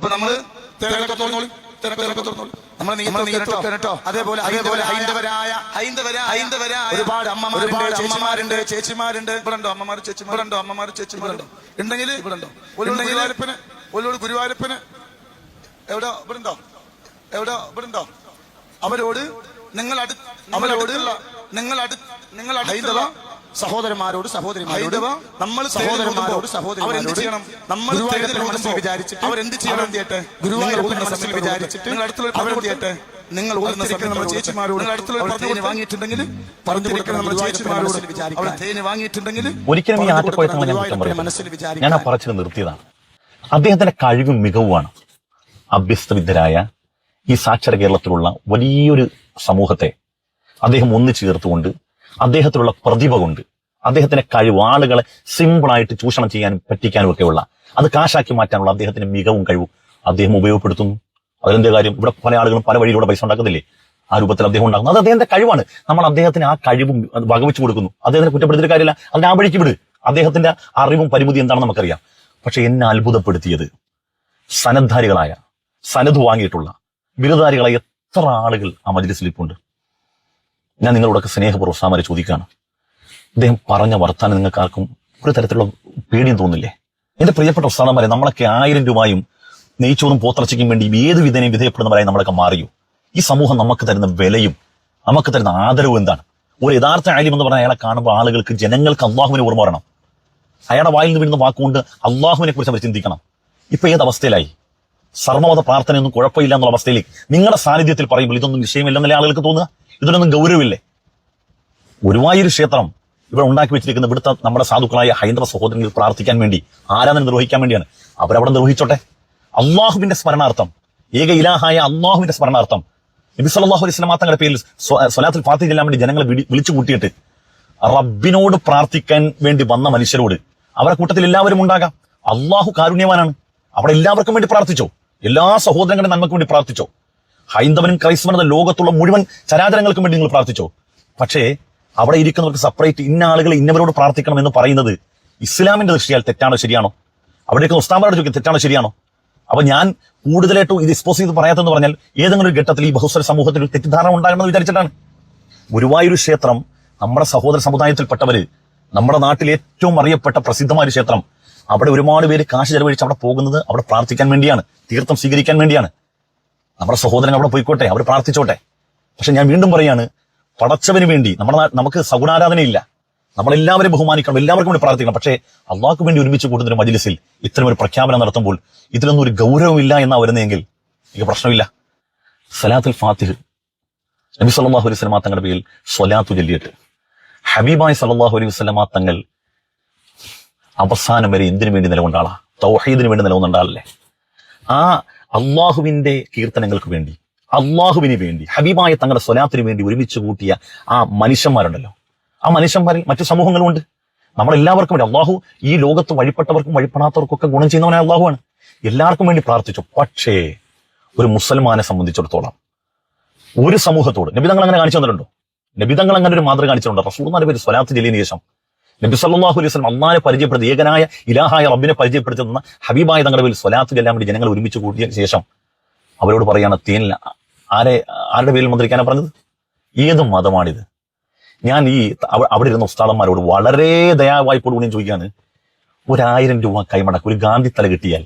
ഇപ്പൊ നമ്മൾ തിരക്കൊക്കെ തുറന്നോളി. നമ്മൾ നീയത്ത് കേട്ടോ. അതേപോലെ അതേപോലെ ഹൈന്ദവരായ ഹൈന്ദവരായ ഹൈന്ദവരായ ഒരുപാട് അമ്മമാരുണ്ട് ചേച്ചിമാരുണ്ട് ചേച്ചിമാരുണ്ട്. ഇവിടെണ്ടോ അമ്മമാർ ചേച്ചിമാരുണ്ടോ അമ്മമാർ ചേച്ചിമാരുണ്ടോ ഉണ്ടെങ്കിൽ ഇവിടെണ്ടോ ഗുരുവായൂരപ്പന്. ഒരു ഗുരുവായൂരപ്പന്. എവിടെ? ഇവിടെണ്ടോ എവിടെ? ഇവിടെണ്ടോ അവരോട് നിങ്ങൾ അടുത്ത് അവരോട് നിങ്ങൾ അടു നിങ്ങൾ ഹൈന്ദവ സഹോദരന്മാരോട് സഹോദരിമാരോട് നമ്മൾ സഹോദരന്മാരോട് സഹോദരിമാരോട് നമ്മൾ മനസ്സിൽ വിചാരിച്ചിട്ട് അവരെന്ത് ചെയ്യണം? ചെയ്യട്ടെ? ഗുരുവായൂർ മനസ്സിൽ വിചാരിച്ചിട്ട് അടുത്തുള്ള അവരോട് ചെയ്യട്ടെ നിങ്ങൾ ഓടുന്ന സമയത്ത് നമ്മൾ ചേച്ചിമാരോട് അടുത്തുള്ള വാങ്ങിയിട്ടുണ്ടെങ്കിൽ പറഞ്ഞു കൊടുക്കണം നമ്മൾ ചേച്ചിമാരോട് അവർ തേന് വാങ്ങിയിട്ടുണ്ടെങ്കിൽ ഒരിക്കലും ഈ ഞാൻ കുറ്റം പറയില്ല ഞാൻ ആ പറച്ചിൽ നിർത്തിയതാണ്. അദ്ദേഹത്തിന്റെ കഴിവും മികവുമാണ്. അഭ്യസ്തവിദ്യരായ ഈ സാക്ഷര കേരളത്തിലുള്ള വലിയൊരു സമൂഹത്തെ അദ്ദേഹം ഒന്നിച്ചു ചേർത്തുകൊണ്ട് അദ്ദേഹത്തിലുള്ള പ്രതിഭ കൊണ്ട് അദ്ദേഹത്തിന്റെ കഴിവ് ആളുകളെ സിമ്പിളായിട്ട് ചൂഷണം ചെയ്യാനും പറ്റിക്കാനും ഒക്കെയുള്ള അത് കാശാക്കി മാറ്റാനുള്ള അദ്ദേഹത്തിന്റെ മികവും കഴിവും അദ്ദേഹം ഉപയോഗപ്പെടുത്തുന്നു. അതിലെന്തേ കാര്യം? ഇവിടെ പല ആളുകളും പല വഴിയിലൂടെ പൈസ ഉണ്ടാക്കുന്നില്ലേ? ആ രൂപത്തിൽ അദ്ദേഹം ഉണ്ടാക്കുന്നു. അത് അദ്ദേഹത്തിന്റെ കഴിവാണ്. നമ്മൾ അദ്ദേഹത്തിന് ആ കഴിവും വകവെച്ചു കൊടുക്കുന്നു. അദ്ദേഹത്തിന് കുറ്റപ്പെടുത്തിയ കാര്യമില്ല. അതിനെ ആ വഴിക്ക് വിട്. അദ്ദേഹത്തിന്റെ അറിവും പരിമിതി എന്താണെന്ന് നമുക്കറിയാം. പക്ഷെ എന്നെ അത്ഭുതപ്പെടുത്തിയത് സനദ്ധാരികളായ സനത് വാങ്ങിയിട്ടുള്ള ബിരുദധാരികളായ എത്ര ആളുകൾ ആ മജ്ലിസിൽ ഇപ്പുണ്ട്. ഞാൻ നിങ്ങളോടൊക്കെ സ്നേഹപൂർവം സാമാരി ചോദിക്കുകയാണ്. അദ്ദേഹം പറഞ്ഞ വർത്താനം നിങ്ങൾക്ക് ആർക്കും ഒരു തരത്തിലുള്ള പേടിയും തോന്നില്ലേ? എന്റെ പ്രിയപ്പെട്ട ഉസ്താദന്മാരെ നമ്മളൊക്കെ ആയിരം രൂപയും നെയ്ച്ചോറും പോത്തിറച്ചയ്ക്കും വേണ്ടി ഏത് വിധേനയും വിധേയപ്പെടുന്നവരായി നമ്മളൊക്കെ മാറിയോ? ഈ സമൂഹം നമുക്ക് തരുന്ന വിലയും നമുക്ക് തരുന്ന ആദരവും എന്താണ്? ഒരു യഥാർത്ഥ ആര്യം എന്ന് പറഞ്ഞാൽ അയാളെ കാണുമ്പോൾ ആളുകൾക്ക് ജനങ്ങൾക്ക് അള്ളാഹുവിനെ ഓർമ്മ വരണം. അയാളുടെ വായിൽ നിന്ന് വീഴുന്ന വാക്കുകൊണ്ട് അള്ളാഹുവിനെ കുറിച്ച് അവർ ചിന്തിക്കണം. ഇപ്പൊ ഏത് അവസ്ഥയിലായി? സർവമത പ്രാർത്ഥനയൊന്നും കുഴപ്പമില്ല എന്നുള്ള അവസ്ഥയിലേക്ക് നിങ്ങളുടെ സാന്നിധ്യത്തിൽ പറയുമ്പോൾ ഇതൊന്നും വിഷയമില്ലെന്നല്ലേ ആളുകൾക്ക് തോന്നുക? ഇതിനൊന്നും ഗൗരവില്ലേ ഗുരുവായൂർ ക്ഷേത്രം ഇവിടെ ഉണ്ടാക്കി വെച്ചിരിക്കുന്ന ഇവിടുത്തെ നമ്മുടെ സാധുക്കളായ ഹൈന്ദവ സഹോദരങ്ങൾ പ്രാർത്ഥിക്കാൻ വേണ്ടി ആരാധന നിർവഹിക്കാൻ വേണ്ടിയാണ്. അവരവിടെ നിർവഹിച്ചോട്ടെ? അള്ളാഹുവിന്റെ സ്മരണാർത്ഥം ഏക ഇലാഹായ അള്ളാഹുവിന്റെ സ്മരണാർത്ഥം. നബി സല്ലല്ലാഹു അലൈഹി വസല്ലം തങ്ങളുടെ പേരിൽ സ്വലാത്തിൽ ഫാത്തിഹ ചെല്ലാൻ വേണ്ടി ജനങ്ങളെ വിളിച്ചു കൂട്ടിയിട്ട് റബ്ബിനോട് പ്രാർത്ഥിക്കാൻ വേണ്ടി വന്ന മനുഷ്യരോട് അവരുടെ കൂട്ടത്തിൽ എല്ലാവരും ഉണ്ടാകാം. അള്ളാഹു കാരുണ്യവാനാണ്. അവിടെ എല്ലാവർക്കും വേണ്ടി പ്രാർത്ഥിച്ചോ? എല്ലാ സഹോദരങ്ങളുടെ നന്മയ്ക്ക് വേണ്ടി പ്രാർത്ഥിച്ചോ? ഹൈന്ദവനും ക്രൈസ്തവനും ലോകത്തുള്ള മുഴുവൻ ചരാചരങ്ങൾക്കും വേണ്ടി നിങ്ങൾ പ്രാർത്ഥിച്ചോ? പക്ഷേ അവിടെ ഇരിക്കുന്നവർക്ക് സെപ്പറേറ്റ് ഇന്ന ആളുകൾ ഇന്നവരോട് പ്രാർത്ഥിക്കണം എന്ന് പറയുന്നത് ഇസ്ലാമിന്റെ ദൃഷ്ടിയാൽ തെറ്റാണോ ശരിയാണോ? അവിടേക്ക് ഉസ്താമാരോട് ചോദിക്കും തെറ്റാണോ ശരിയാണോ? അപ്പൊ ഞാൻ കൂടുതലായിട്ടും ഇത് എക്സ്പോസ് ചെയ്ത് പറയാത്തെന്ന് പറഞ്ഞാൽ ഏതെങ്കിലും ഒരു ഘട്ടത്തിൽ ഈ ബഹുസ്വര സമൂഹത്തിൽ ഒരു തെറ്റിദ്ധാരണ ഉണ്ടാകണമെന്ന് വിചാരിച്ചിട്ടാണ്. ഗുരുവായൂർ ക്ഷേത്രം നമ്മുടെ സഹോദര സമുദായത്തിൽപ്പെട്ടവര് നമ്മുടെ നാട്ടിൽ ഏറ്റവും അറിയപ്പെട്ട പ്രസിദ്ധമായ ഒരു ക്ഷേത്രം. അവിടെ ഒരുപാട് പേര് കാശ് ചെലവഴിച്ച് അവിടെ പോകുന്നത് അവിടെ പ്രാർത്ഥിക്കാൻ വേണ്ടിയാണ് തീർത്ഥം സ്വീകരിക്കാൻ വേണ്ടിയാണ്. നമ്മുടെ സഹോദരൻ അവിടെ പോയിക്കോട്ടെ അവർ പ്രാർത്ഥിച്ചോട്ടെ. പക്ഷെ ഞാൻ വീണ്ടും പറയാണ് പടച്ചവന് വേണ്ടി നമ്മുടെ നമുക്ക് സഗുണാരാധനയില്ല. നമ്മളെല്ലാവരും ബഹുമാനിക്കണം എല്ലാവർക്കും വേണ്ടി പ്രാർത്ഥിക്കണം. പക്ഷേ അള്ളാഹ്ക്ക് വേണ്ടി ഒരുമിച്ച് കൂടുന്ന ഒരു മജിലിസിൽ ഇത്തരം ഒരു പ്രഖ്യാപനം നടത്തുമ്പോൾ ഇതിലൊന്നും ഒരു ഗൗരവമില്ല എന്നാ വരുന്നതെങ്കിൽ എനിക്ക് പ്രശ്നമില്ല. സലാത്തുൽ ഫാത്തിഹ്. നബി സല്ലാഹു അലൈഹി വസല്ലമ തങ്ങളുടെ പേരിൽ സ്വലാത്തു ചൊല്ലിയിട്ട്. ഹബീബായ് സല്ലല്ലാഹു അലൈഹി വസല്ലമ തങ്ങൾ അവസാനം വരെ എന്തിനു വേണ്ടി നിലകൊണ്ടാളാ? തൗഹീദിന് വേണ്ടി നിലകൊണ്ടാളല്ലേ ആ അള്ളാഹുവിന്റെ കീർത്തനങ്ങൾക്ക് വേണ്ടി അള്ളാഹുവിന് വേണ്ടി ഹബീബായ തങ്ങളുടെ സ്വലാത്തിന് വേണ്ടി ഒരുമിച്ച് കൂട്ടിയ ആ മനുഷ്യന്മാരുണ്ടല്ലോ. ആ മനുഷ്യന്മാരിൽ മറ്റു സമൂഹങ്ങളുമുണ്ട്. നമ്മളെല്ലാവർക്കും വേണ്ടി അള്ളാഹു ഈ ലോകത്ത് വഴിപ്പെട്ടവർക്കും വഴിപ്പെടാത്തവർക്കും ഒക്കെ ഗുണം ചെയ്യുന്നവനായ അള്ളാഹുവാണ്. എല്ലാവർക്കും വേണ്ടി പ്രാർത്ഥിച്ചു. പക്ഷേ ഒരു മുസൽമാനെ സംബന്ധിച്ചിടത്തോളം ഒരു സമൂഹത്തോട് നബിതങ്ങൾ അങ്ങനെ കാണിച്ചു തന്നിട്ടുണ്ടോ? നബിതങ്ങൾ അങ്ങനെ ഒരു മാതൃക കാണിച്ചിട്ടുണ്ടോ? നാല് പേര് സ്വലാത്ത് ചെല്ലിയതിനു ശേഷം നബി സല്ലാഹു അലൈഹി വസല്ലം അള്ളാഹിനെ പരിചയപ്പെടുത്തി ഏകനായ ഇലാഹായ റബ്ബിനെ പരിചയപ്പെടുത്തുന്ന ഹബീബായ തങ്ങളുടെ പേരിൽ സ്വലാത്ത് വേണ്ടി ജനങ്ങൾ ഒരുമിച്ച് കൂട്ടിയ ശേഷം അവരോട് പറയാണ് തേനില്ല ആരെ ആരുടെ പേരിൽ മന്ത്രിക്കാനാണ് പറഞ്ഞത്? ഏത് മതമാണിത്? ഞാൻ ഈ അവിടെ ഇരുന്ന ഉസ്താദന്മാരോട് വളരെ ദയാവായ്പോടുകൂടി ഞാൻ ചോദിക്കുകയാണ്. ഒരായിരം രൂപ കൈമടക്ക് ഒരു ഗാന്ധി തല കിട്ടിയാൽ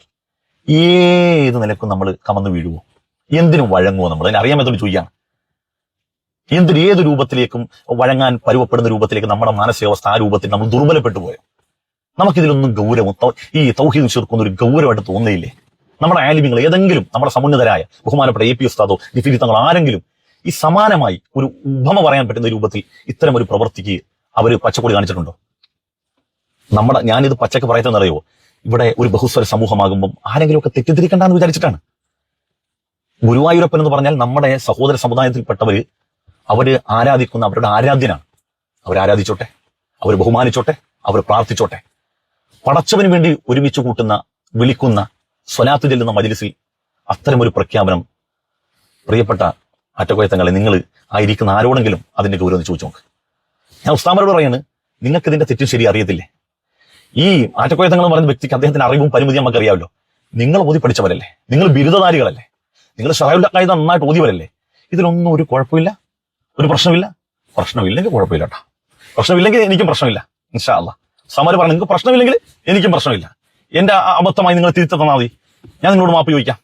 ഏത് നിലക്കും നമ്മൾ കമന്ന് വീഴുവോ? എന്തിനും വഴങ്ങുമോ നമ്മൾ? അതിനെ അറിയാൻ ചോദിക്കുകയാണ്. എന്തിന് ഏത് രൂപത്തിലേക്കും വഴങ്ങാൻ പരുവപ്പെടുന്ന രൂപത്തിലേക്ക് നമ്മുടെ മാനസികാവസ്ഥ ആ രൂപത്തിൽ നമ്മൾ ദുർബലപ്പെട്ടു പോയോ? നമുക്കിതിലൊന്നും ഗൗരവം ഈ തൗഹീദ് ചേർക്കുന്ന ഒരു ഗൗരവമായിട്ട് തോന്നിയില്ലേ നമ്മുടെ ആലിമ്യങ്ങൾ ഏതെങ്കിലും നമ്മുടെ സമുന്നതരായ ബഹുമാനപ്പെട്ട എ പി ഉസ്താദോ ഡിഫിലി തങ്ങൾ ആരെങ്കിലും ഈ സമാനമായി ഒരു ഉപമ പറയാൻ പറ്റുന്ന രൂപത്തിൽ ഇത്തരം ഒരു പ്രവൃത്തിക്ക് അവർ പച്ചക്കൊടി കാണിച്ചിട്ടുണ്ടോ? നമ്മുടെ ഞാനിത് പച്ചക്ക് പറയത്തെന്നറിയോ ഇവിടെ ഒരു ബഹുസ്വര സമൂഹമാകുമ്പം ആരെങ്കിലുമൊക്കെ തെറ്റിദ്ധരിക്കണ്ടെന്ന് വിചാരിച്ചിട്ടാണ്. ഗുരുവായൂരപ്പൻ എന്ന് പറഞ്ഞാൽ നമ്മുടെ സഹോദര സമുദായത്തിൽപ്പെട്ടവര് അവർ ആരാധിക്കുന്ന അവരുടെ ആരാധ്യനാണ്. അവർ ആരാധിച്ചോട്ടെ? അവർ ബഹുമാനിച്ചോട്ടെ? അവർ പ്രാർത്ഥിച്ചോട്ടെ? പടച്ചവന് വേണ്ടി ഒരുമിച്ച് കൂട്ടുന്ന വിളിക്കുന്ന സ്വലാത്ത് ചെല്ലുന്ന മജിലിസിൽ അത്തരമൊരു പ്രഖ്യാപനം. പ്രിയപ്പെട്ട അറ്റകുയത്തങ്ങളെ നിങ്ങൾ ആയിരിക്കുന്ന ആരോടെങ്കിലും അതിന്റെ ഗൗരവം ചോദിച്ചു നോക്ക്. ഞാൻ ഉസ്താമരോട് പറയാണ് നിങ്ങൾക്ക് ഇതിന്റെ തെറ്റും ശരി അറിയത്തില്ലേ? ഈ ആറ്റക്കോയത്തങ്ങൾ എന്ന് പറയുന്ന വ്യക്തിക്ക് അദ്ദേഹത്തിന്റെ അറിവും പരിമിതി നമുക്ക് അറിയാമല്ലോ. നിങ്ങൾ ഓതി പഠിച്ചവരല്ലേ? നിങ്ങൾ ബിരുദധാരികളല്ലേ? നിങ്ങൾ ഷറായുള്ള കായിക നന്നായിട്ട് ഓതിയവരല്ലേ? ഇതിലൊന്നും ഒരു കുഴപ്പമില്ല. ഒരു പ്രശ്നമില്ല. പ്രശ്നമില്ലെങ്കിൽ കുഴപ്പമില്ല കേട്ടോ പ്രശ്നമില്ലെങ്കിൽ എനിക്കും പ്രശ്നമില്ല. ഇൻഷാ അല്ല സമര് പറഞ്ഞു നിങ്ങൾക്ക് പ്രശ്നമില്ലെങ്കിൽ എനിക്കും പ്രശ്നമില്ല. എന്റെ അബദ്ധമായി നിങ്ങൾ തിരിച്ചു തന്നാൽ മതി. ഞാൻ നിങ്ങളോട് മാപ്പ് ചോദിക്കാം.